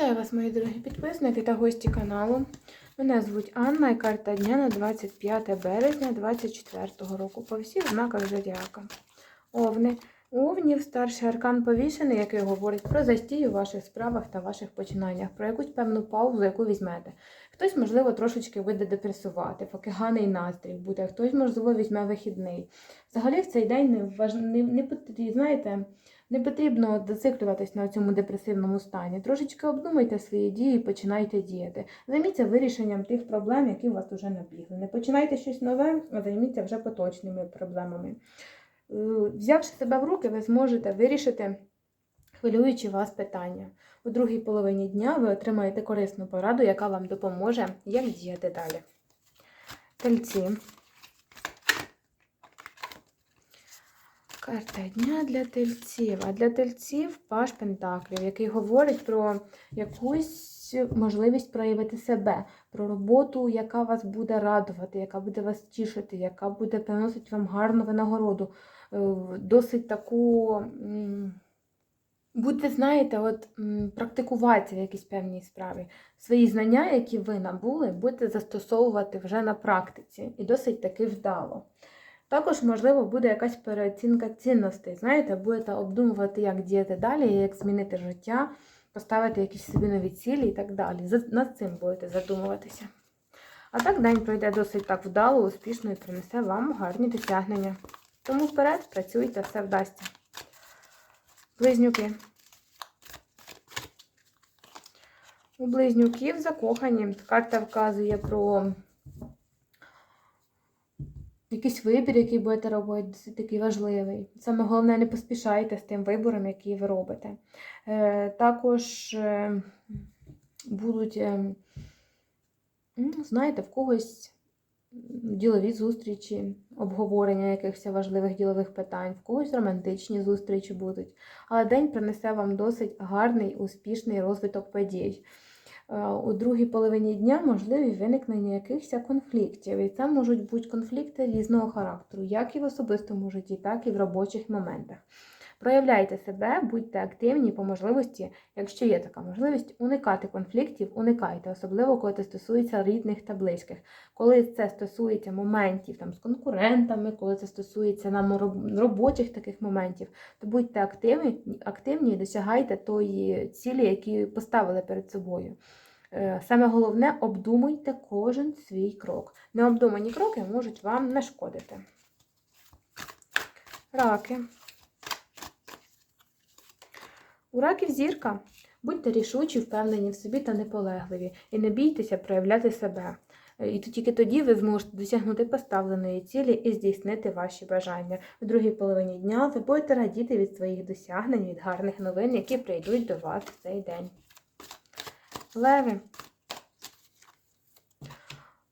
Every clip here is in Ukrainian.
Вітаю вас, мої дорогі підписники та гості каналу. Мене звуть Анна і карта дня на 25 березня 2024 року по всіх знаках зодіака. Овни. Овнів старший аркан повішений, який говорить про застій у ваших справах та ваших починаннях, про якусь певну паузу, яку візьмете. Хтось, можливо, трошечки буде депресувати, поки ганий настрій буде, хтось, можливо, візьме вихідний. Взагалі в цей день не, важ... не, не знаєте, не потрібно зациклюватись на цьому депресивному стані. Трошечки обдумайте свої дії і починайте діяти. Займіться вирішенням тих проблем, які у вас вже набігли. Не починайте щось нове, а займіться вже поточними проблемами. Е, Взявши себе в руки, ви зможете вирішити хвилюючі вас питання. У другій половині дня ви отримаєте корисну пораду, яка вам допоможе, як діяти далі. Тельці. Карта дня для тельців. А для тельців паш Пентаклів, який говорить про якусь можливість проявити себе, про роботу, яка вас буде радувати, яка буде вас тішити, яка буде приносити вам гарну винагороду. Е, Досить таку. м, Будете, знаєте, от практикуватися в якійсь певній справі. Свої знання, які ви набули, будете застосовувати вже на практиці і досить таки вдало. Також, можливо, буде якась переоцінка цінностей. Знаєте, будете обдумувати, як діяти далі, як змінити життя, поставити якісь собі нові цілі і так далі. Над цим будете задумуватися. А так день пройде досить так вдало, успішно і принесе вам гарні досягнення. Тому вперед, працюйте, все вдасться. Близнюки. У близнюків закохані. Карта вказує про якийсь вибір, який будете робити, досить такий важливий. Саме головне, не поспішайте з тим вибором, який ви робите. Е, також е, будуть, е, ну, знаєте, в когось ділові зустрічі, обговорення якихось важливих ділових питань, в когось романтичні зустрічі будуть. Але день принесе вам досить гарний, успішний розвиток подій. Е, У другій половині дня можливі виникнення якихось конфліктів. І це можуть бути конфлікти різного характеру, як і в особистому житті, так і в робочих моментах. Проявляйте себе, будьте активні по можливості, якщо є така можливість, уникати конфліктів, уникайте, особливо коли це стосується рідних та близьких. Коли це стосується моментів там, з конкурентами, коли це стосується нам робочих таких моментів, то будьте активні, активні і досягайте тої цілі, які поставили перед собою. Е, Саме головне, обдумуйте кожен свій крок. Необдумані кроки можуть вам нашкодити. Раки. У раків зірка. Будьте рішучі, впевнені в собі та неполегливі, і не бійтеся проявляти себе. Е, І тільки тоді ви зможете досягнути поставленої цілі і здійснити ваші бажання. В другій половині дня ви будете радіти від своїх досягнень, від гарних новин, які прийдуть до вас в цей день. Леви.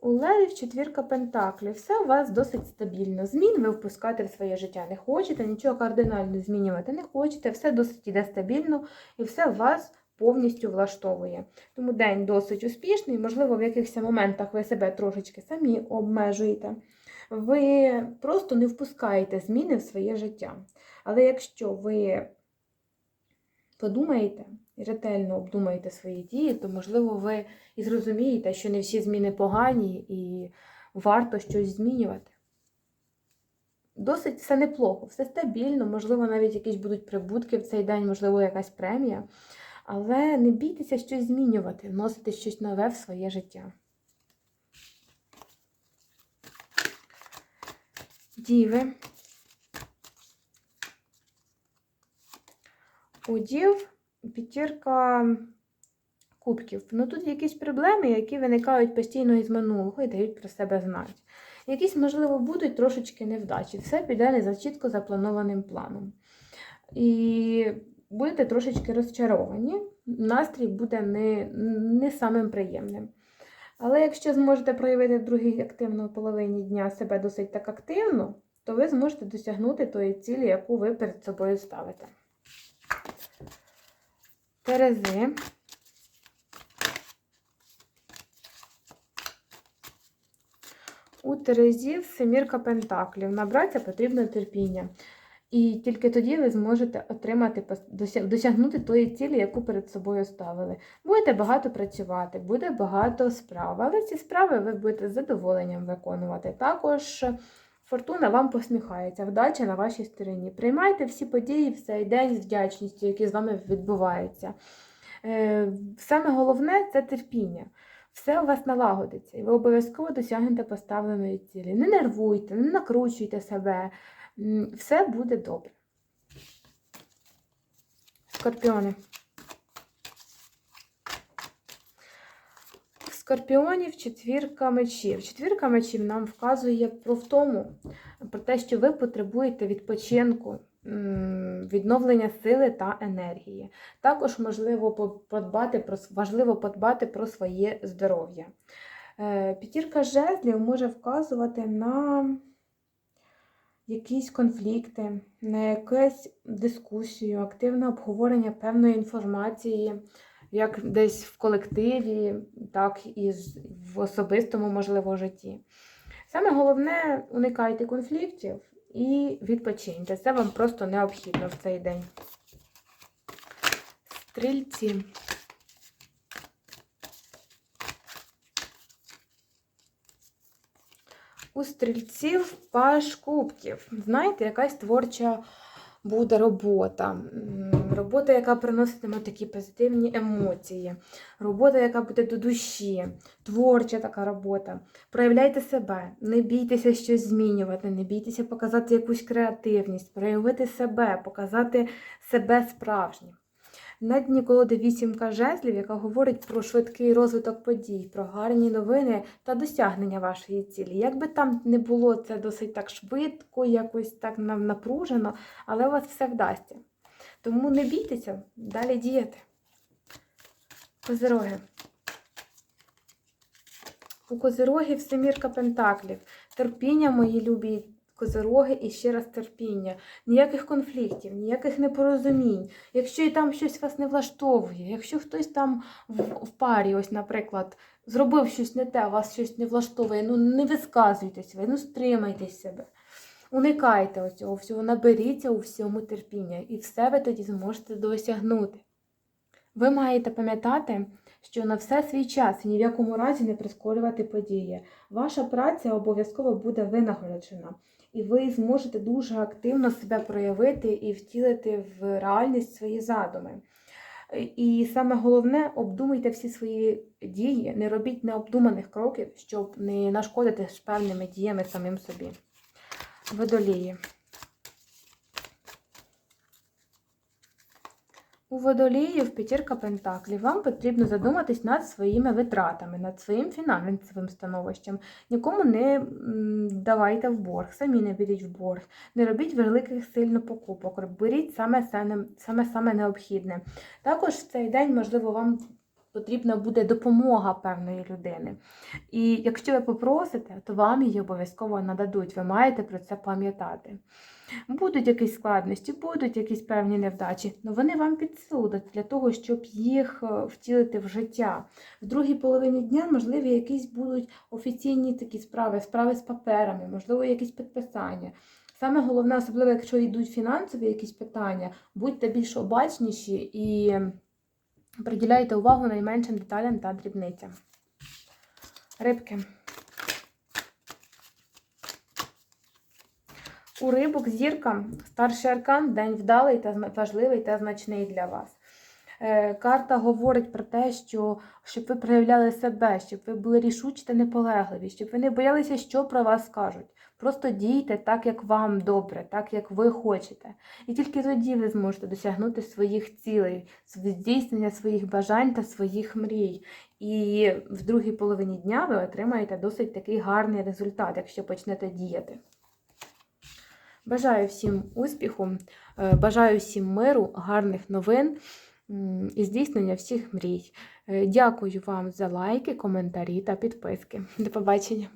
У Левів четвірка пентаклів. Все у вас досить стабільно. Змін ви впускати в своє життя не хочете, нічого кардинально змінювати не хочете, все досить іде стабільно і все вас повністю влаштовує. Тому день досить успішний, можливо, в якихось моментах ви себе трошечки самі обмежуєте. Ви просто не впускаєте зміни в своє життя. Але якщо ви подумаєте ретельно обдумаєте свої дії, то, можливо, ви і зрозумієте, що не всі зміни погані і варто щось змінювати. Досить все неплохо, все стабільно, можливо, навіть якісь будуть прибутки в цей день, можливо, якась премія. Але не бійтеся щось змінювати, вносити щось нове в своє життя. Діви. У дів п'ятірка кубків. Ну тут якісь проблеми, які виникають постійно із минулого і дають про себе знати. Якісь, можливо, будуть трошечки невдачі. Все піде не за чітко запланованим планом. І будете трошечки розчаровані. Настрій буде не, не самим приємним. Але якщо зможете проявити в другій активної половині дня себе досить так активно, то ви зможете досягнути тої цілі, яку ви перед собою ставите. Терези. У Терезів семірка пентаклів. Набратися потрібно терпіння. І тільки тоді ви зможете отримати досягнути тої цілі, яку перед собою ставили. Будете багато працювати, буде багато справ, але ці справи ви будете з задоволенням виконувати. Також фортуна вам посміхається, вдача на вашій стороні. Приймайте всі події в цей день з вдячністю, які з вами відбуваються. Е, Саме головне це терпіння. Все у вас налагодиться, і ви обов'язково досягнете поставленої цілі. Не нервуйте, не накручуйте себе. Все буде добре. Скорпіони. Скорпіонів четвірка мечів. Четвірка мечів нам вказує про втому, про те, що ви потребуєте відпочинку, відновлення сили та енергії. Також можливо подбати про, важливо подбати про своє здоров'я. Е, П'ятірка жезлів може вказувати на якісь конфлікти, на якусь дискусію, активне обговорення певної інформації, як десь в колективі, так і в особистому, можливо, житті. Саме головне уникайте конфліктів і відпочиньте. Це вам просто необхідно в цей день. Стрільці. У стрільців паш кубків. Знаєте, якась творча буде робота. Робота, яка приноситиме такі позитивні емоції. Робота, яка буде до душі. Творча така робота. Проявляйте себе, не бійтеся щось змінювати, не бійтеся показати якусь креативність, проявити себе, показати себе справжнім. На дні колоди вісімка жезлів, яка говорить про швидкий розвиток подій, про гарні новини та досягнення вашої цілі. Як би там не було це досить так швидко, якось так напружено, але у вас все вдасться. Тому не бійтеся, далі діяти. Козироги. У козирогів семірка пентаклів. Терпіння, мої любі козироги, і ще раз терпіння. Ніяких конфліктів, ніяких непорозумінь. Якщо і там щось вас не влаштовує, якщо хтось там в, парі, ось, наприклад, зробив щось не те, вас щось не влаштовує, ну не висказуйтесь ви, ну стримайтесь себе. Уникайте оцього всього, наберіться у всьому терпіння, і все ви тоді зможете досягнути. Ви маєте пам'ятати, що на все свій час і ні в якому разі не прискорювати події. Ваша праця обов'язково буде винагороджена, і ви зможете дуже активно себе проявити і втілити в реальність свої задуми. І саме головне, обдумуйте всі свої дії, не робіть необдуманих кроків, щоб не нашкодити певними діями самим собі. Водолії. У водоліїв п'ятірка пентаклів вам потрібно задуматись над своїми витратами, над своїм фінансовим становищем. Нікому не давайте в борг, самі не беріть в борг, не робіть великих сильно покупок, беріть саме, саме, саме необхідне. Також в цей день, можливо, вам потрібна буде допомога певної людини. І якщо ви попросите, то вам її обов'язково нададуть. Ви маєте про це пам'ятати. Будуть якісь складності, будуть якісь певні невдачі, але вони вам підсудять для того, щоб їх е, втілити в життя. В другій половині дня, можливо, якісь будуть офіційні такі справи, справи з паперами, можливо, якісь підписання. Саме головне, особливо, якщо йдуть фінансові якісь питання, будьте більш обачніші і приділяйте увагу найменшим деталям та дрібницям. Рибки. У рибок зірка, старший аркан, день вдалий та важливий та значний для вас. Е, Карта говорить про те, що щоб ви проявляли себе, щоб ви були рішучі та неполегливі, щоб ви не боялися, що про вас скажуть. Просто дійте так, як вам добре, так як ви хочете. І тільки тоді ви зможете досягнути своїх цілей, здійснення своїх бажань та своїх мрій. І в другій половині дня ви отримаєте досить такий гарний результат, якщо почнете діяти. Бажаю всім успіху, е, бажаю всім миру, гарних новин і здійснення всіх мрій. Е, Дякую вам за лайки, коментарі та підписки. До побачення!